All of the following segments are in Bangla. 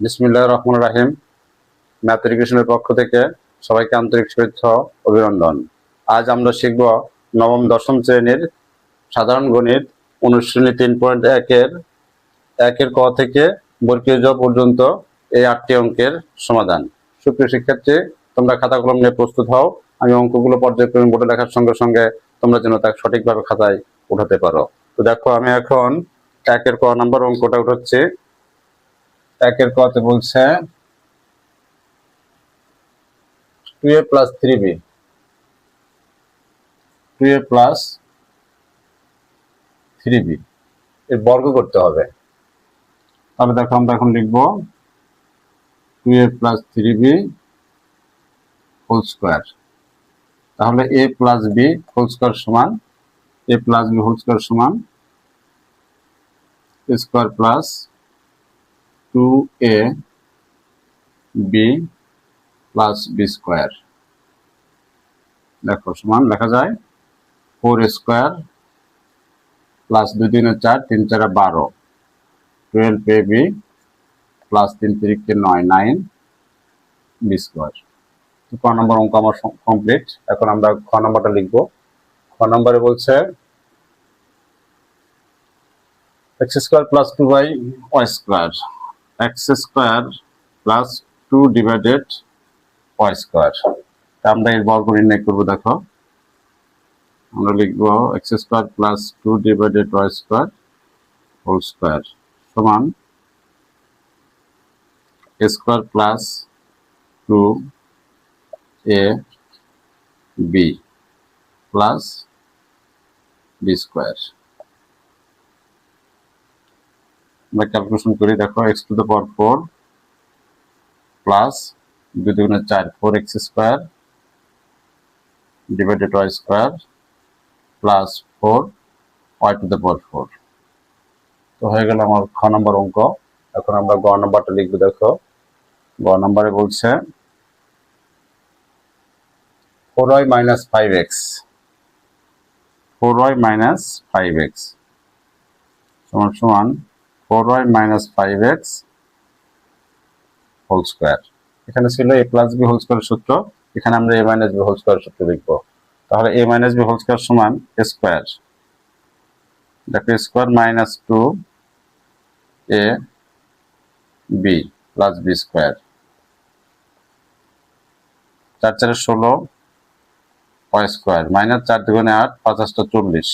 বিসমিল্লাহ রহমান রাহিম। ম্যাথ পক্ষ থেকে সবাইকে আন্তরিক শুভেচ্ছা অভিনন্দন। আজ আমরা শিখব নবম, দশম শ্রেণির সাধারণ গণিত অনুশ্রেণী তিন পয়েন্ট একের একের ক থেকে বর্গীয় জ পর্যন্ত এই আটটি অঙ্কের সমাধান। সুপ্রিয় শিক্ষার্থী, তোমরা খাতা কলম নিয়ে প্রস্তুত হও। আমি অঙ্কগুলো পর্যায়ক্রমে বোর্ডে লেখার সঙ্গে সঙ্গে তোমরা যেন তা সঠিকভাবে খাতায় উঠাতে পারো। তো দেখো, আমি এখন একের ক নাম্বার অঙ্কটা উঠাচ্ছি। একের কতে বলছে two A plus three B. Two A plus three B. এর বর্গ করতে হবে। তাহলে দেখো আমরা এখন লিখব two A plus three B whole square. তাহলে A plus B whole square সমান, A plus B whole square সমান square plus two A B plus B square দেখো, সমান লেখা যায় ফোর স্কোয়ার প্লাস দুই তিনে চার, তিন চারে বারো। টুয়েলভ এ বি প্লাস তিন তিরিখে নয় নাইন বি স্কোয়ার ক নম্বর অঙ্ক আমার কমপ্লিট এখন আমরা খ নম্বরটা লিখব। খ নম্বরে বলছে X square plus two by Y square X square plus two divided Y square. আমরা এর বর্গ নির্ণয় করব, দেখো। আমরা লিখব X square plus two divided Y square whole square সমান square plus two A B plus B square. আমরা ক্যালকুলেশন করি দেখো X to the power four plus দুই দুগুণে চার four X square divided Y square plus four Y to the power four তো হয়ে গেল আমার খ নম্বর অঙ্ক। এখন আমরা গ নম্বরটা লিখব, দেখো। গ নম্বরে বলছে four Y minus five X four Y minus five X সমান সমান four Y minus five X whole square এখানে ছিল A plus B whole square সূত্র, এখানে আমরা A minus B whole square সূত্র লিখব। তাহলে A minus B whole square সমান স্কোয়ার দেখো square minus two A B plus B square চার চারে ষোলো ওয়াই স্কোয়ার মাইনাস চার দুগুণে আট পঞ্চাশটা চল্লিশ।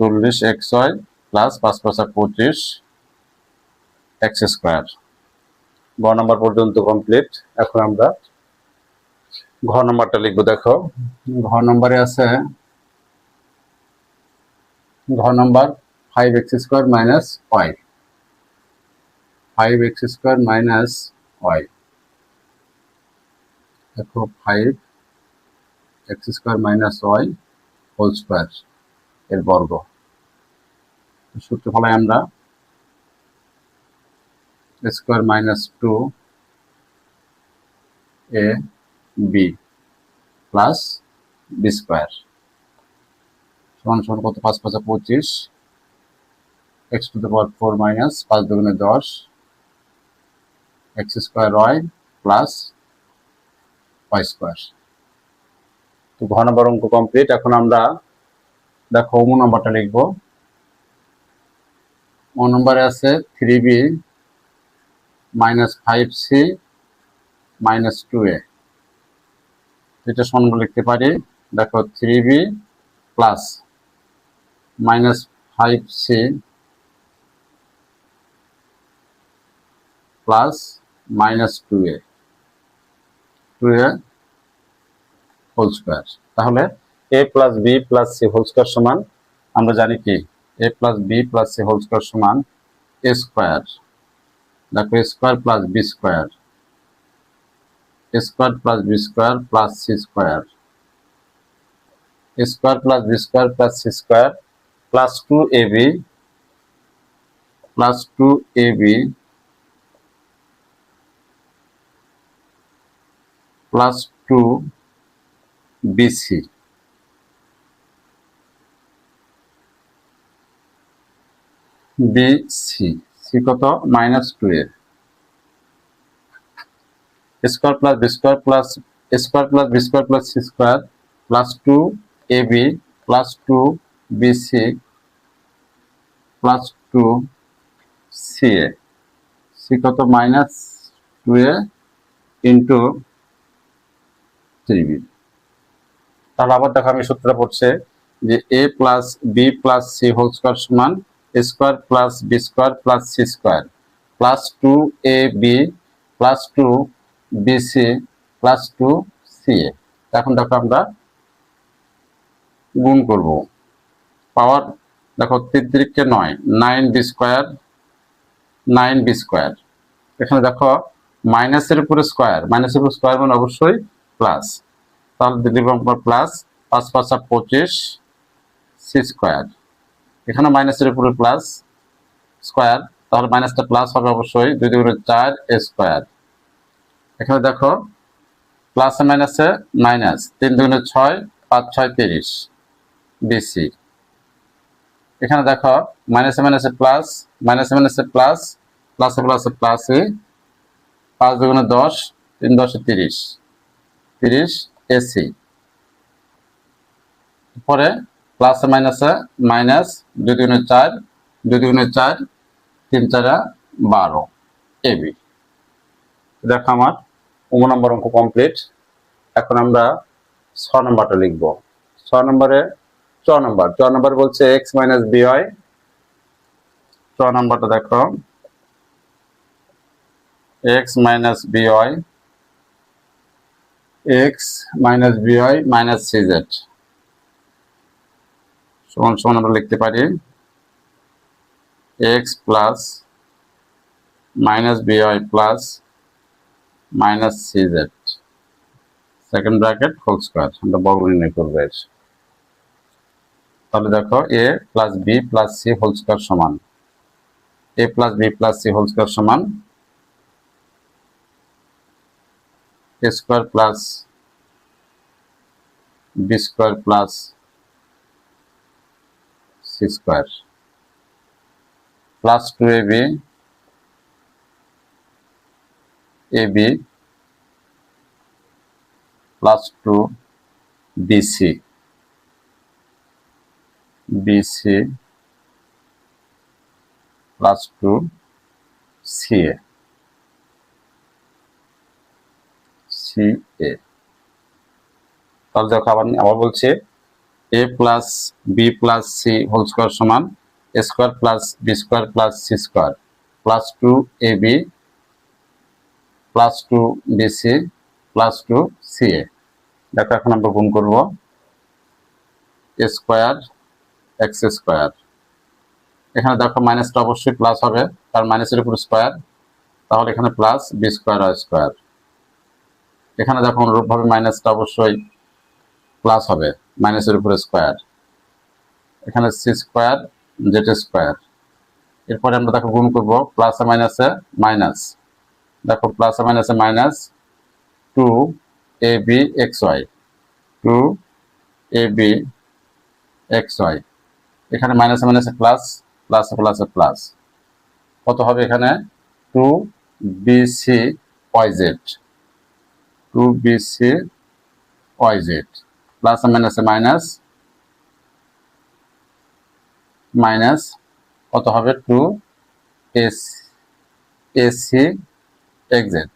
চল্লিশ এক্স ওয়াই প্লাস পাঁচ পাঁচ পঁচিশ এক্স স্কোয়ার গ নাম্বার পর্যন্ত কমপ্লিট এখন আমরা ঘ নাম্বারটা লিখব, দেখো। ঘ নম্বরে আছে ঘ number five X square minus Y five X square minus Y দেখো five X square minus Y whole square এর বর্গ। সূত্র ফলাই আমরা square minus two A B plus B square. সমান সমান কত? পাঁচ পাঁচা পঁচিশ। X to the power four minus পাঁচ দুগুণে দশ। X square Y plus Y square. তো ঘ নম্বর অঙ্ক কমপ্লিট এখন আমরা দেখো অমু নম্বরটা লিখব। ও নম্বরে আছে three B minus five C minus two A. এটা সমান লিখতে পারি। দেখো three B plus minus five C plus minus two A. Two A whole square. তাহলে A plus B plus C whole square সমান। আমরা জানি কি? A plus B plus C whole square সমান এ স্কোয়ার দেখো square plus B square square plus B square plus C square square plus B square plus C square plus two A B plus two A B plus two B C B C C কত? মাইনাস টু এর square plus B square plus square plus B square plus C square plus two A B plus two B C plus two C A C কত? Minus two A into three B তাহলে আবার দেখো আমি পড়ছে যে A plus B plus C whole square সমান square plus B square plus C square, plus two A B, plus two B C, plus two C A. এখন দেখো আমরা গুণ করব। পাওয়ার দেখো তিন তিরিখকে নয়, nine B square, nine B square. এখানে দেখো মাইনাসের উপরে স্কোয়ার, মাইনাসের উপরে স্কোয়ার মানে অবশ্যই প্লাস। তাহলে প্লাস পাঁচ পাঁচা পঁচিশ সি স্কোয়ার। এখানে মাইনাসের উপরে প্লাস স্কোয়ার তাহলে মাইনাসটা প্লাস হবে অবশ্যই দুই দুগুণে চার স্কোয়ার এখানে দেখো প্লাসে মাইনাসে মাইনাস তিন দুগুণে ছয়, পাঁচ ছয় তিরিশ বিসি এখানে দেখো মাইনাসে মাইনাসে প্লাস মাইনাসে মাইনাসে প্লাস প্লাসে প্লাসে প্লাসে পাঁচ দুগুণে দশ, তিন দশে তিরিশ তিরিশ এসি পরে প্লাসে মাইনাসে মাইনাস দুই দুগুণে চার, দুই দুগুণে চার, তিন চারা বারো এবি দেখো আমার উম নম্বর অঙ্ক কমপ্লিট এখন আমরা ছ নম্বরটা লিখব। ছ নম্বরে চ নম্বর। চ নম্বর বলছে এক্স মাইনাস বি হয় চ নম্বরটা দেখো। এক্স মাইনাস বি হয় এক্স মাইনাস বি হয় মাইনাস সি জেড। সমান সমান আমরা লিখতে পারি X plus minus B Y plus minus C Z second bracket whole square আমরা বর্গ নির্ণয় করব এর। তাহলে দেখো A plus B plus C whole square সমান। A plus B plus C whole square সমান A square plus B square plus square plus two A B A B plus two B C B C plus two C A C A তাহলে দেখো আবার আবার বলছে। A plus B plus C whole square সমান A square plus B square plus C square plus two A B plus two B C plus two C A. দেখো, এখন আমরা গুণ করব। A square X square. এখানে দেখো, মাইনাসটা অবশ্যই প্লাস হবে, কারণ মাইনাসের উপর স্কোয়ার। তাহলে এখানে প্লাস বি স্কোয়ার আর স্কোয়ার। এখানে দেখো, অনুরূপভাবে মাইনাসটা অবশ্যই প্লাস হবে মাইনাসের উপরে স্কোয়ার এখানে সি স্কোয়ার জেড স্কোয়ার এরপরে আমরা দেখো গুণ করব প্লাসে মাইনাসে মাইনাস দেখো প্লাসে মাইনাসে minus two A B X Y two A B X Y এখানে মাইনাসে মাইনাসে প্লাস প্লাসে প্লাসে প্লাস কত হবে এখানে? Two B C Y Z two B C Y Z plus মাইনাসে মাইনাস মাইনাস কত হবে? Two S A C X Z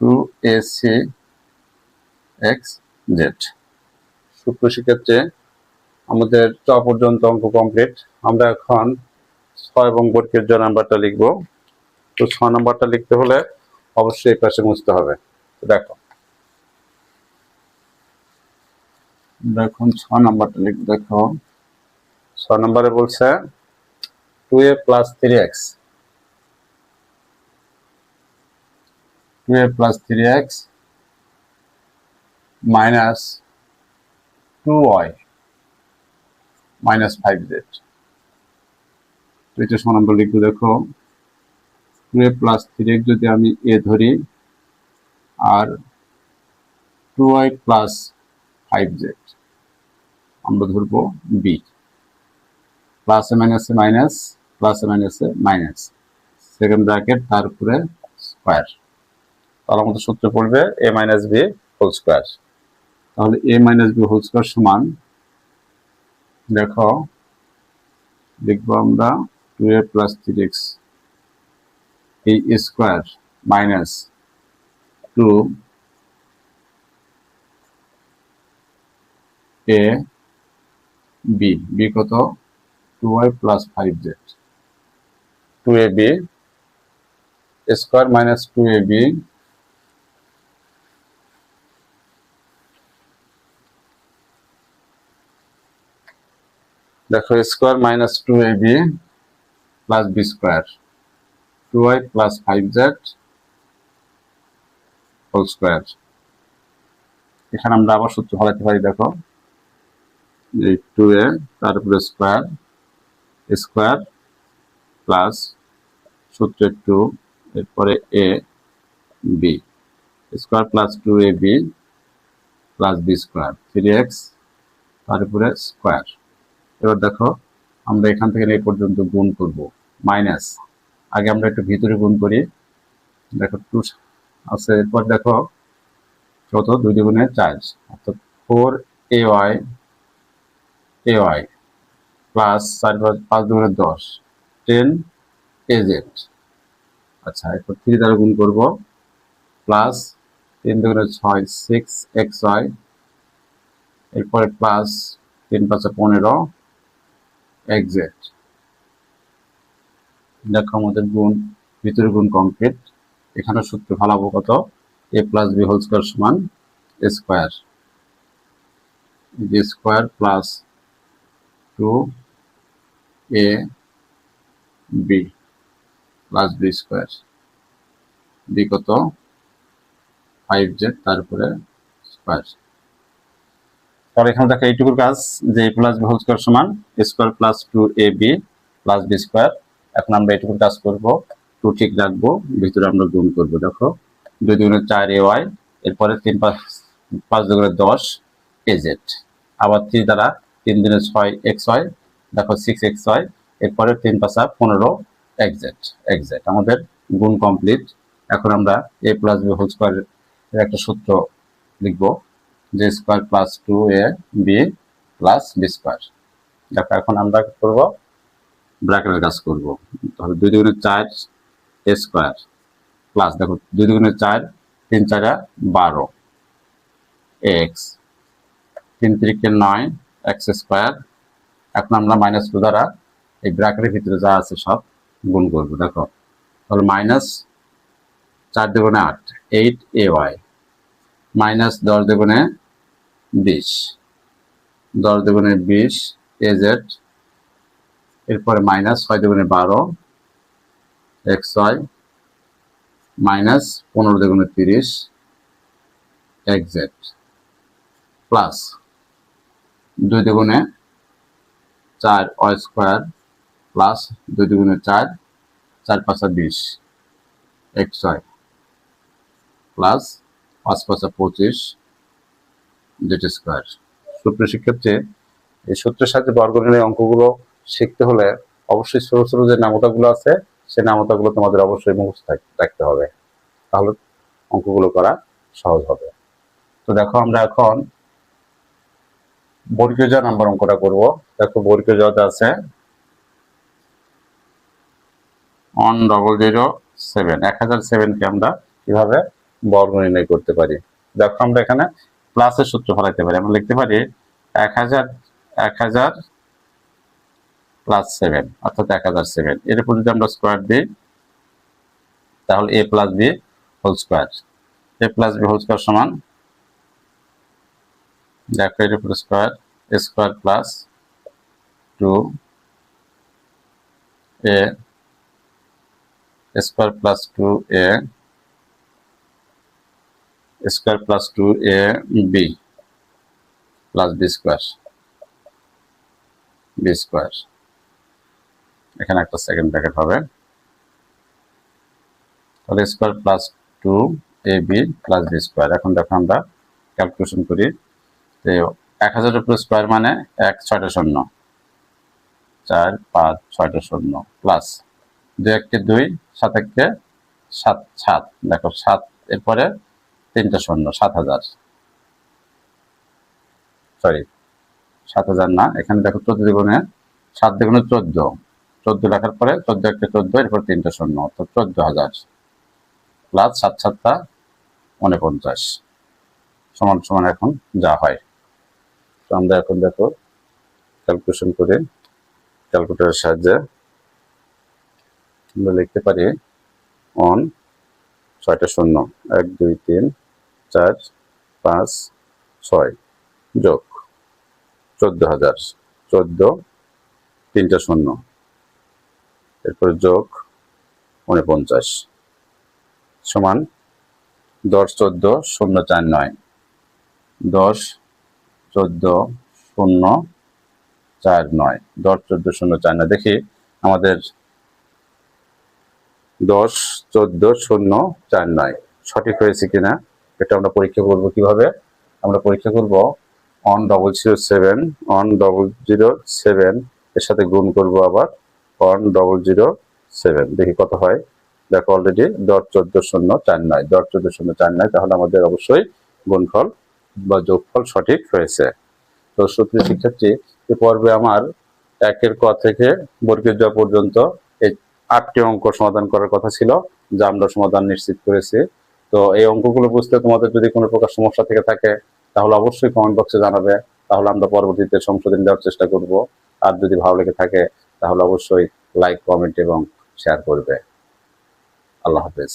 two A C X Z সূত্র শিক্ষার্থে, আমাদের চ পর্যন্ত অঙ্ক কমপ্লিট আমরা এখন ছয় এবং বর্গের জ নাম্বারটা লিখব। তো ছ নাম্বারটা লিখতে হলে অবশ্যই এই পাশে মুছতে হবে। দেখো। দেখুন, ছ নাম্বারটা লিখ দেখো। ছ নম্বরে বলছে two A plus three X two A plus three X minus two Y minus five Z এটা সমান আমরা লিখব, দেখো। Two A plus three X যদি আমি এ ধরি, আর two Y plus five Z আমরা ধরবো বি প্লাসে মাইনাসে মাইনাস প্লাসে মাইনাসে মাইনাস সেকেন্ড ব্র্যাকেট তার উপরে স্কোয়ার তাহলে আমাদের সূত্র পড়বে A minus B whole square তাহলে A minus B whole square সমান, দেখো লিখব আমরা two A plus three X এই square minus two A B B কত? Two Y plus five Z two A B square minus two A B দেখো square minus two A B plus B square two Y plus five Z whole square এখানে আমরা আবার সূত্র ফলাতে পারি, দেখো। এই টু এ, তারপরে স্কোয়ার স্কোয়ার প্লাস সূত্র টু এরপরে A, B. Square plus two A B plus B square, three X, তারপরে স্কোয়ার। এবার দেখো, আমরা এখান থেকে এই পর্যন্ত গুণ করব, মাইনাস। আগে আমরা একটু ভিতরে গুণ করি, দেখো টু আছে, এরপর দেখো কত দুই দুগুণে চার, অর্থাৎ four A Y A Y plus চার পাঁচ দুগুণে দশ টেন এ জেড আচ্ছা এরপর থ্রি দ্বারা গুণ করব। প্লাস তিন দুগুণে ছয় সিক্স এক্স ওয়াই এরপরে প্লাস তিন পাঁচে পনেরো এক্সেট দেখো আমাদের গুণ, ভিতরে গুণ কমপ্লিট এখানে সূত্র ফালাবো কত? A plus B whole square সমান square B square plus two A B plus B square B কত? ফাইভ জেড তারপরে স্কোয়ার তাহলে এখানে দেখো এইটুকুর কাজ, যে A plus B whole square সমান square plus two A B plus B square এখন আমরা এইটুকুর কাজ করব টু ঠিক রাখব, ভিতরে আমরা গুণ করব, দেখো। দুই দুগুণে চার এ ওয়াই এরপরে তিন পাঁচ পাঁচ দুগুণে দশ এ জেড আবার থ্রি দ্বারা তিন দিনে ছয় এক্স ওয়াই দেখো সিক্স এক্স ওয়াই এরপরে তিন পাঁচা পনেরো এক্সেট এক্সেট আমাদের গুণ কমপ্লিট এখন আমরা এ প্লাস বি হোল স্কোয়ারের একটা সূত্র লিখব, যে square plus two A B plus B square দেখো, এখন আমরা করব? ব্র্যাকেটের কাজ করব। তাহলে দুই দুগুণে চার এ স্কোয়ার প্লাস দেখো, দুই দুগুণে চার, তিন চারা বারো এক্স তিন তিরিকে নয় এক্স স্কোয়ার এখন আমরা মাইনাস টু দ্বারা এই ব্র্যাকেটের ভিতরে যা আছে সব গুণ করব, দেখো। তাহলে মাইনাস চার দুগুণে আট, এইট এ ওয়াই, মাইনাস দশ দুগুণে বিশ, দশ দুগুণে বিশ এ জেড, এরপরে মাইনাস ছয় দুগুণে বারো, এক্স ওয়াই, মাইনাস পনেরো দুগুণে তিরিশ, এক্স জেড, প্লাস দুই দুগুণে চার ওয়াই স্কোয়ার প্লাস দুই দুগুণে চার চার পাঁচা বিশ এক্স ওয়াই প্লাস পাঁচ পাঁচা পঁচিশ জেড স্কোয়ার। সুপ্রিয় শিক্ষার্থী, এই সূত্রের সাথে বর্গনীলের অঙ্কগুলো শিখতে হলে অবশ্যই ছোট ছোট যে নামতাগুলো আছে, সেই নামতাগুলো তোমাদের অবশ্যই মুখস্থ রাখতে হবে। তাহলে অঙ্কগুলো করা সহজ হবে। তো দেখো আমরা এখন বর্গীয় জ নাম্বার অঙ্কটা করব। দেখো বর্গীয় আছে ওয়ান ডবল জিরো সেভেন এক হাজার সেভেনকে আমরা কীভাবে বর্গ নির্ণয় করতে পারি? দেখো আমরা এখানে প্লাসের সূত্র ফলাইতে পারি। আমরা লিখতে পারি এক হাজার এক হাজার প্লাস সেভেন অর্থাৎ এক হাজার সেভেন এর উপর যদি আমরা স্কোয়ার দিই, তাহলে A plus B whole square A plus B whole square সমান দেখো এর উপর square square plus two A square plus two A square plus two A B plus B square B square এখানে একটা সেকেন্ড ব্র্যাকেট হবে। তাহলে square plus two A B plus B square এখন দেখো আমরা ক্যালকুলেশন করি। এক হাজারের উপরে স্কোয়ার মানে এক ছয়টা শূন্য। চার, পাঁচ, ছয়টা শূন্য প্লাস দুই এককে দুই, সাত এককে সাত সাত। দেখো সাত, এরপরে তিনটা শূন্য, সাত হাজার। সরি সাত হাজার না। এখানে দেখো চোদ্দ দ্বিগুণে সাত দ্বিগুণে চোদ্দ। চোদ্দ লেখার পরে চোদ্দ একটা চোদ্দ, এরপর তিনটা শূন্য অর্থাৎ চোদ্দ হাজার। প্লাস সাত সাতটা উনপঞ্চাশ। সমান সমান এখন যা হয়। তো আমরা এখন দেখো ক্যালকুলেশন করে ক্যালকুলেটরের সাহায্যে আমরা লিখতে পারি অন ছয়টা শূন্য, এক, দুই, তিন, চার, পাঁচ, ছয় যোগ চোদ্দ হাজার, চোদ্দ, তিনটা শূন্য, এরপর যোগ উনপঞ্চাশ সমান দশ, চোদ্দ, শূন্য, চার, নয়, দশ চোদ্দ, শূন্য, চার, নয়। দশ, চোদ্দ, শূন্য, চার, নয়। দেখি আমাদের দশ, চোদ্দ, শূন্য, চার, নয়। সঠিক হয়েছে কিনা? এটা আমরা পরীক্ষা করব কীভাবে? আমরা পরীক্ষা করব one double zero seven one double zero seven এর সাথে গুণ করব আবার অন ডবল জিরো সেভেন দেখি কত হয়। দেখো অলরেডি দশ, চোদ্দ, শূন্য, চার, নয়। দশ, চোদ্দ, শূন্য, চার, নয়, তাহলে আমাদের অবশ্যই গুণফল বা যোগফল সঠিক হয়েছে। তো সত্যি শিক্ষার্থী, এ পর্বে আমার একের ক থেকে বর্গের জ পর্যন্ত এই আটটি অঙ্ক সমাধান করার কথা ছিল, যা আমরা সমাধান নিশ্চিত করেছি। তো এই অঙ্কগুলো বুঝতে তোমাদের যদি কোনো প্রকার সমস্যা থেকে থাকে, তাহলে অবশ্যই কমেন্ট বক্সে জানাবে। তাহলে আমরা পরবর্তীতে সংশোধন দেওয়ার চেষ্টা করব। আর যদি ভালো লেগে থাকে, তাহলে অবশ্যই লাইক, কমেন্ট এবং শেয়ার করবে। আল্লাহ হাফেজ।